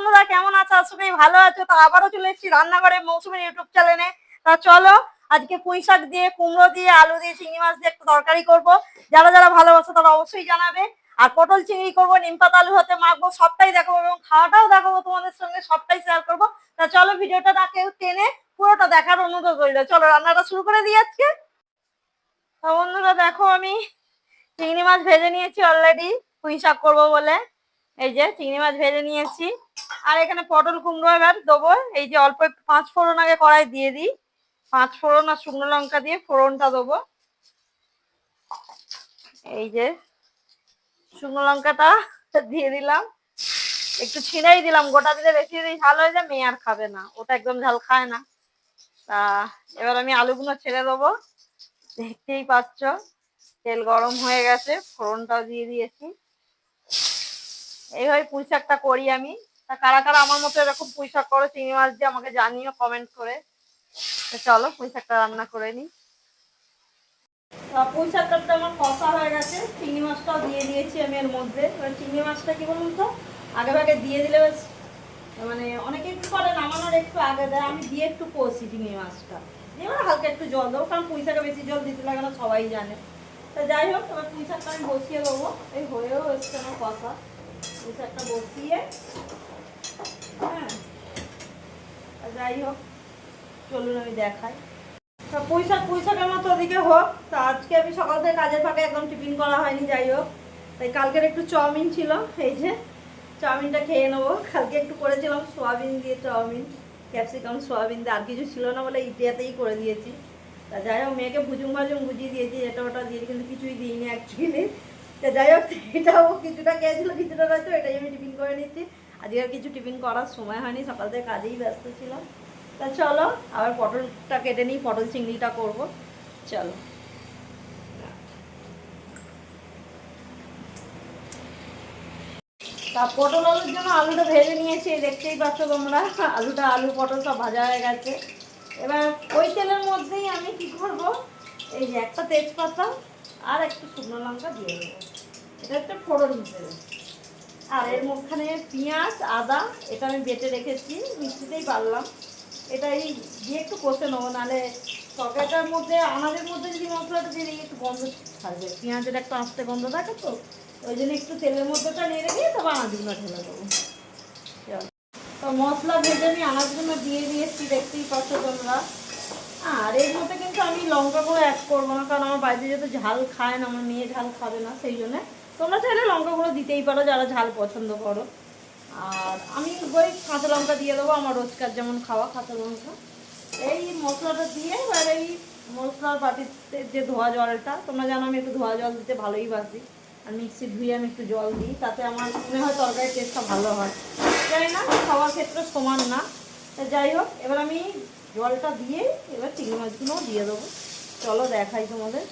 বন্ধুরা, কেমন আছো? করি ভালো আছো। তো আবারও চলে এসেছি রান্নাঘরে মৌসুমীর ইউটিউব চ্যানেলে। তা চলো, আজকে পুঁই শাক দিয়ে, কুমড়ো দিয়ে, আলু দিয়ে চিংড়ি মাছ দিয়ে একটু তরকারি করব। যারা যারা ভালোবাসো তারা অবশ্যই জানাবে। আর পটল চিংড়ি করব, নিম পাতা আলু হতে মাখবো, সবটাই দেখাবো এবং খাওয়াটাও দেখাবো তোমাদের সঙ্গে, সবটাই শেয়ার করব। তা চলো, ভিডিওটা না কেউ টেনে পুরোটা দেখার অনুরোধ রইল। চলো, রান্নাটা শুরু করে দিই আজকে। তো বন্ধুরা, দেখো আমি চিংড়ি মাছ ভেজে নিয়েছি অলরেডি পুঁই শাক করব বলে। এই যে চিংড়ি মাছ ভেজে নিয়েছি। আর এখানে পটল কুমড়ো এবার দেবো। এই যে অল্প একটু পাঁচ ফোড়ন আগে কড়াই দিয়ে দিই। পাঁচ ফোড়ন আর শুকনো লঙ্কা দিয়ে ফোড়নটা দেবো। এই যে শুকনো লঙ্কাটা দিয়ে দিলাম। একটু ছিঁড়েই দিলাম, গোটা দিলে বেশি যদি ঝাল হয়ে যায়, মেয়ে আর খাবে না। ওটা একদম ঝাল খায় না। তা এবার আমি আলুগুলো ছেড়ে দেবো। দেখতেই পাচ্ছ, তেল গরম হয়ে গেছে, ফোড়নটাও দিয়ে দিয়েছি। এইভাবে পুঁই শাকটা করি আমি। তা কারা কারা আমার মতো এরকম পুঁই শাক করো, চিংড়ি মাছ দিয়ে আমাকে জানিও কমেন্ট করে। চলো পুঁই শাকটা রান্না করে নিই। পুঁই শাকটা তো আমার কষা হয়ে গেছে। চিংড়ি মাছটাও দিয়ে দিয়েছি আমি এর মধ্যে। এবার চিংড়ি মাছটা কি বলুন তো? আগে ভাগে দিয়ে দিলে মানে অনেকে একটু করে, নামানোর একটু আগে দেয়। আমি দিয়ে একটু কষি চিংড়ি মাছটা। দিয়ে হালকা একটু জল দেবো, কারণ পুঁই শাকে বেশি জল দিতে লাগে না, সবাই জানে। তা যাই হোক, এবার পুঁই শাকটা আমি বসিয়ে দেবো। এই হয়েও এসছে আমার কষা। পুঁই বসিয়ে হ্যাঁ? যাই হোক, চলুন আমি দেখাই। পুঁই শাক মতো ওদিকে হোক। তা আজকে আমি সকাল থেকে কাজের ফাঁকে একদম টিফিন করা হয়নি, যাই হোক। তাই কালকের একটু চাউমিন ছিল, এই যে চাউমিনটা খেয়ে নেব। কালকে একটু করেছিলাম সোয়াবিন দিয়ে চাউমিন, ক্যাপসিকাম, সোয়াবিন দিয়ে। আর কিছু ছিল না বলে ইটিয়াতেই করে দিয়েছি। তা যাই হোক, মেয়েকে ভুজুম ভাজুম বুঝিয়ে দিয়েছি এটা ওটা দিয়ে কিন্তু কিছুই দিইনি অ্যাকচুয়ালি তা যাই হোক, এটাও কিছুটা খেয়েছিল কিছুটা রয়েছে এটাই আমি টিফিন করে নিচ্ছি। আজকে আর কিছু টিফিন করার সময় হয়নি, সকাল থেকে কাজেই ব্যস্ত ছিলাম। তা চলো, আবার পটলটা কেটে নিই, পটল চিংড়িটা করব। চলো। তা পটল আলুর জন্য আলুটা ভেজে নিয়েছি দেখতেই পাচ্ছ তোমরা, আলুটা, আলু, পটল সব ভাজা হয়ে গেছে। এবার ওই তেলের মধ্যেই আমি কি করব? এই যে একটা তেজপাতা আর একটু শুকনো লঙ্কা দিয়ে দেবো। এটা একটা ফোড়ন হিসেবে। আর এর মধ্যখানে পেঁয়াজ, আদা, এটা আমি বেটে রেখেছি, মিষ্টিতেই পারলাম। এটা এই দিয়ে একটু কষে নেব, নাহলে তরকারিটার মধ্যে, আনাজের মধ্যে যদি মশলাটা দিয়ে দিই, একটু গন্ধ থাকবে। পেঁয়াজের একটা আস্তে গন্ধ থাকে তো, ওই জন্য একটু তেলের মধ্যেটা নেড়ে দিয়ে তবে আনাজগুলো ঢেলে দেবো। তো মশলা ভেজে আমি আনাজগুলো দিয়ে দিয়েছি, দেখতেই পাচ্ছ তোমরা। আর এর মধ্যে কিন্তু আমি লঙ্কা গুঁড়ো অ্যাড করব না, কারণ আমার বাড়িতে যেহেতু ঝাল খায় না, আমার মেয়ে ঝাল খাবে না, সেই জন্য তোমরা চাইলে লঙ্কা গুঁড়ো দিতেই পারো, যারা ঝাল পছন্দ করো। আর আমি ওই কাঁচা লঙ্কা দিয়ে দেবো, আমার রোজকার যেমন খাওয়া কাঁচা লঙ্কা। এই মশলাটা দিয়ে এবার এই মশলার বাটিতে যে ধোয়া জলটা, তোমরা জানো আমি একটু ধোয়া জল দিতে ভালোই বাসি। আর মিক্সি ধুয়ে আমি একটু জল দিই, তাতে আমার মনে হয় তরকারির টেস্টটা ভালো হয়। জানি না, খাওয়ার ক্ষেত্রে সমান না। যাই হোক, এবার আমি জলটা দিয়ে এবার চিংড়ি মাছগুলোও দিয়ে দেবো। চলো দেখাই তোমাদের।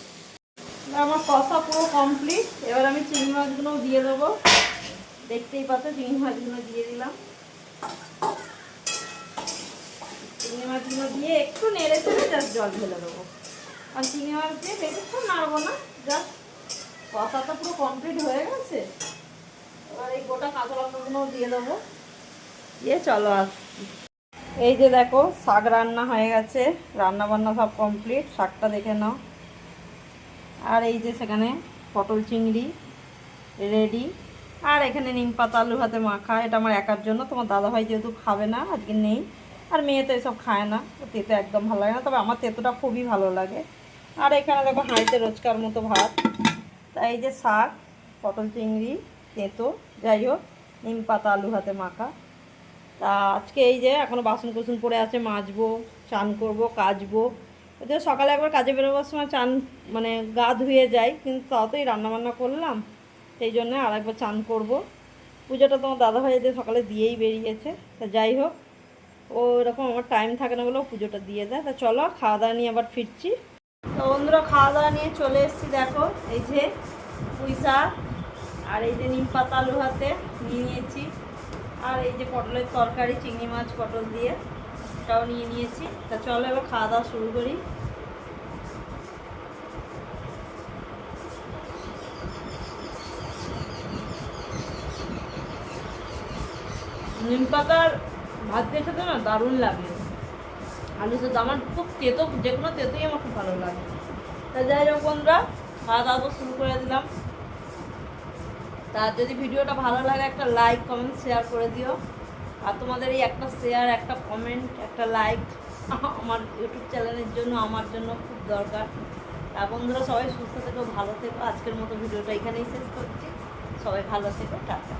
আমার কষা পুরো কমপ্লিট এবার আমি চিংড়ি মাছগুলো দিয়ে দেবো। দেখতেই পাচ্ছ, চিংড়ি মাছগুলো দিয়ে দিলাম। চিংড়ি মাছগুলো দিয়ে একটু নেড়ে চেড়ে জাস্ট জল ঢেলে দেবো। আর চিংড়ি মাছ দিয়ে বেশিক্ষণ নাড়বো না জাস্ট কষা তো পুরো কমপ্লিট হয়ে গেছে। এবার এই গোটা কাঁচা লঙ্কাগুলো দিয়ে দেবো। দিয়ে চলো আসছি। এই যে দেখো, শাক রান্না হয়ে গেছে। রান্না বান্না সব কমপ্লিট শাকটা দেখে নাও। আর এই যে সেখানে পটল চিংড়ি, রেডি। আর এখানে নিম পাতা আলু হাতে মাখা, এটা আমার একার জন্য। তোমার দাদাভাই যেহেতু খাবে না, আজকে নেই। আর মেয়ে তো এসব খায় না, তেতো একদম ভালো লাগে না, তবে আমার তেতোটা খুবই ভালো লাগে। আর এখানে দেখো হাঁড়িতে রোজকার মতো ভাত। তাই এই যে শাক, পটল চিংড়ি, তেঁতো, যাই হোক, নিম পাতা আলু হাতে মাখা। তা আজকে এই যে এখনও বাসন কুসন পড়ে আছে, মাজবো, চান করব, কাচবো। যদিও সকালে একবার কাজে বেরোবার সময় চান মানে গা ধুয়ে যাই, কিন্তু তাতেই রান্নাবান্না করলাম, সেই জন্য আর একবার চান করব। পুজোটা তোমার দাদাভাই যে সকালে দিয়েই বেরিয়েছে, তা যাই হোক, ও এরকম আমার টাইম থাকে না বলেও পুজোটা দিয়ে দেয়, তা চলো খাওয়া দাওয়া নিয়ে আবার ফিরছি। তো বন্ধুরা, খাওয়া দাওয়া নিয়ে চলে এসেছি, দেখো, এই যে পুঁই শাক, আর এই যে নিম পাতা আলু হাতে নিয়ে নিয়েছি, আর এই যে পটলের তরকারি, চিংড়ি মাছ, পটল দিয়ে। এটাও নিয়ে নিয়েছি। তা চলো এবার খাওয়া দাওয়া শুরু করি। নিম পাতার ভাত দিয়ে খেতে না দারুণ লাগে। আলু সেদ্ধ, আমার খুব তেতো, যে কোনো তেতোই আমার খুব ভালো লাগে। তা যাই হোক বন্ধুরা, খাওয়া দাওয়া তো শুরু করে দিলাম। তা যদি ভিডিওটা ভালো লাগে একটা লাইক কমেন্ট শেয়ার করে দিও। আর তোমাদের এই একটা শেয়ার একটা কমেন্ট একটা লাইক আমার ইউটিউব চ্যানেলের জন্য, আমার জন্য খুব দরকার। তা বন্ধুরা, সবাই সুস্থ থেকো, ভালো থেকো। আজকের মতো ভিডিওটা এখানেই শেষ করছি। সবাই ভালো থেকো, টাটা।